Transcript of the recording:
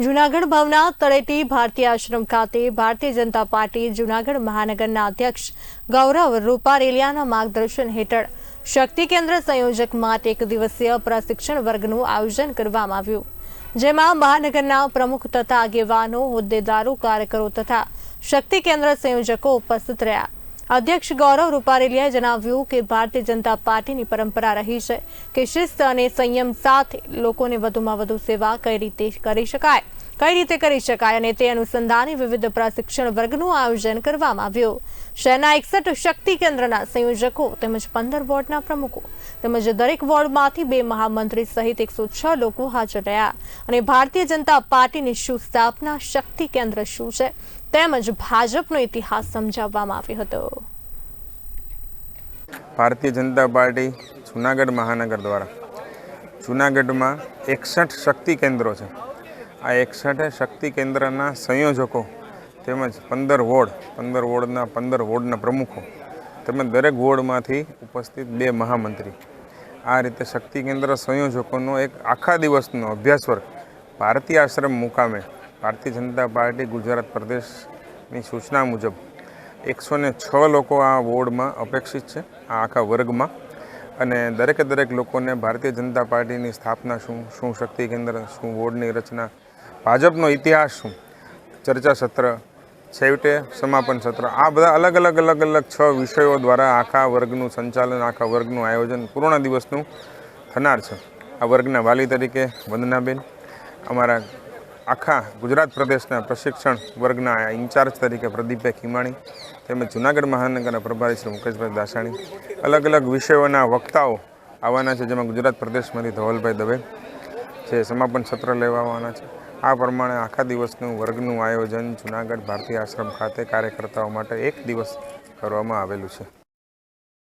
જૂનાગઢ ભવના તળેટી ભારતીય આશ્રમ ખાતે ભારતીય જનતા પાર્ટી જૂનાગઢ મહાનગરના અધ્યક્ષ ગૌરવ રૂપારેલિયાના માર્ગદર્શન હેઠળ શક્તિ કેન્દ્ર સંયોજક માટે એક દિવસીય પ્રશિક્ષણ વર્ગનું આયોજન કરવામાં આવ્યું. જેમાં મહાનગરના પ્રમુખ તથા આગેવાનો, હોદ્દેદારો, કાર્યકરો તથા શક્તિ કેન્દ્ર સંયોજકો ઉપસ્થિત રહ્યા. અધ્યક્ષ ગૌરવ રૂપારેલિયાએ જણાવ્યું કે ભારતીય જનતા પાર્ટીની પરંપરા રહી છે કે શિસ્ત અને સંયમ સાથે લોકોને વધુમાં વધુ સેવા કઈ રીતે કરી શકાય. કઈ રીતે કરી શકાય અને તે અનુસંધાને વિવિધ પ્રશિક્ષણ વર્ગનું આયોજન કરવામાં આવ્યું. શહેરના એકસઠ શક્તિ કેન્દ્રના સંયોજકો તેમજ પંદર વોર્ડના પ્રમુખો તેમજ દરેક વોર્ડમાંથી બે મહામંત્રી સહિત એકસો છ લોકો હાજર રહ્યા અને ભારતીય જનતા પાર્ટીની શું સ્થાપના શક્તિ કેન્દ્ર શું છે તેમજ ભાજપનો ઇતિહાસ સમજાવવામાં આવ્યો હતો. ભારતીય જનતા પાર્ટી જુનાગઢ મહાનગર દ્વારા જુનાગઢમાં એકસઠ શક્તિ કેન્દ્રો છે. આ એકસઠે શક્તિ કેન્દ્રના સંયોજકો તેમજ પંદર વોર્ડ, પંદર વોર્ડના પંદર વોર્ડના પ્રમુખો તેમજ દરેક વોર્ડમાંથી ઉપસ્થિત બે મહામંત્રી. આ રીતે શક્તિ કેન્દ્ર સંયોજકોનો એક આખા દિવસનો અભ્યાસ ભારતીય આશ્રમ મુકામે ભારતીય જનતા પાર્ટી ગુજરાત પ્રદેશની સૂચના મુજબ એકસો ને છ લોકો આ વોર્ડમાં અપેક્ષિત છે, આ આખા વર્ગમાં. અને દરેકે દરેક લોકોને ભારતીય જનતા પાર્ટીની સ્થાપના શું શું શક્તિ કેન્દ્ર, શું વોર્ડની રચના ભાજપનો ઇતિહાસ શું? ચર્ચા સત્ર, છેવટે સમાપન સત્ર. આ બધા અલગ અલગ અલગ અલગ છ વિષયો દ્વારા આખા વર્ગનું સંચાલન, આખા વર્ગનું આયોજન પૂર્ણ દિવસનું થનાર છે. આ વર્ગના વાલી તરીકે વંદનાબેન, અમારા આખા ગુજરાત પ્રદેશના પ્રશિક્ષણ વર્ગના ઇન્ચાર્જ તરીકે પ્રદીપભાઈ ખીમાણી, તેમજ જુનાગઢ મહાનગરના પ્રભારી શ્રી મુકેશભાઈ દાસાણી. અલગ અલગ વિષયોના વક્તાઓ આવવાના છે, જેમાં ગુજરાત પ્રદેશમાંથી ધવલભાઈ દવે જે સમાપન સત્ર લેવા આવવાના છે. આ પ્રમાણે આખા દિવસનું વર્ગનું આયોજન જુનાગઢ ભારતીય આશ્રમ ખાતે કાર્યકર્તાઓ માટે એક દિવસ કરવામાં આવેલું છે.